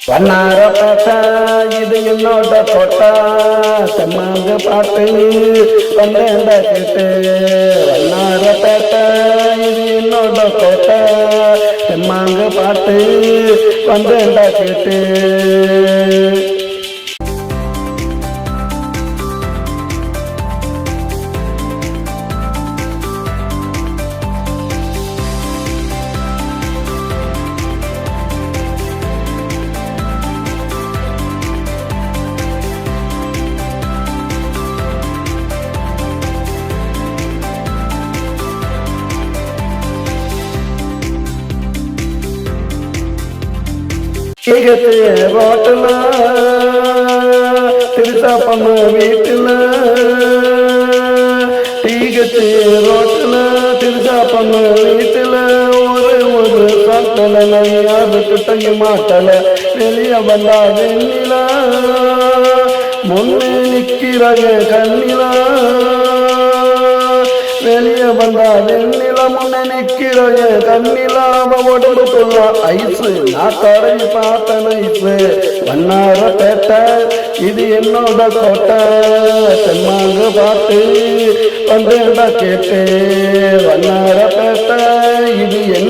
வண்ணார பாட்டா இது என்னோட கோட்டா செம்மாங்க பாட்டு வந்தேண்ட கேட்டு வண்ணார பாட்டா இது என்னோட கோட்டா செம்மாங்க பாட்டு கேட்டு. ஈகத்து ரோட்டுல திருத்தா பண்ண வீட்டுல. டீகத்து ரோட்டுல திருத்தா பண்ண வீட்டுல. ஒரு ஒரு சாத்தல யாருக்கு தைய மாட்டல. வெளிய வந்தா வெண்ணிலா முன்னே நிற்கிறாங்க கண்ணிலா. தெளிய வந்தா வெண்ணில முன்ன நிக்கிறோய கண்ணிலாம உடம்புக்குள்ள ஐசு நான் தடவி பார்த்த ஐசு. வண்ணார பேட்டை இது என்னோட கோட்டை செம்மாங்க பாட்டு வந்தேடா கேட்டு. வண்ணார பேட்டை இது என்ன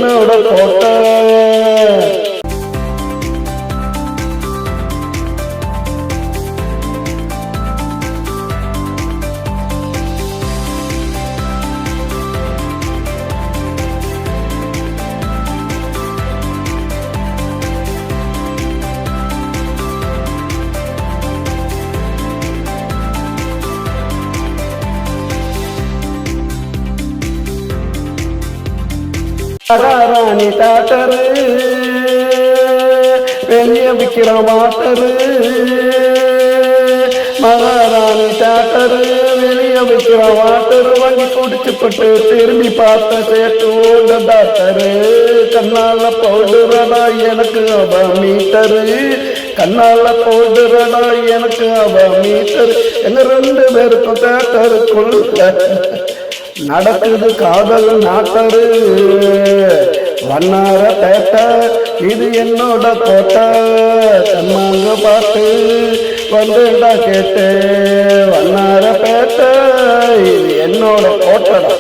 ராணி டாட்டரு வெளிய விக்கிற வாட்டரு மகாராணி டாட்டரு வெளிய விக்கிற வாட்டரு வாங்கி குடிச்சுப்பட்டு திரும்பி பார்த்த சேர்த்து ஓட டாக்டரு கண்ணால பவுடரடா எனக்கு அவ மீட்டரு. கண்ணால பவுடரடா எனக்கு அவ மீட்டரு. எங்க ரெண்டு பேருக்கும் தேட்டருக்குள்ள நடக்குது காதல் நாட்டரு வண்ணார பேட்ட இது என்னோட கோட்ட தன்னாங்க பாட்டு வந்துடா கேட்டு. வண்ணார பேட்ட இது என்னோட கோட்டடா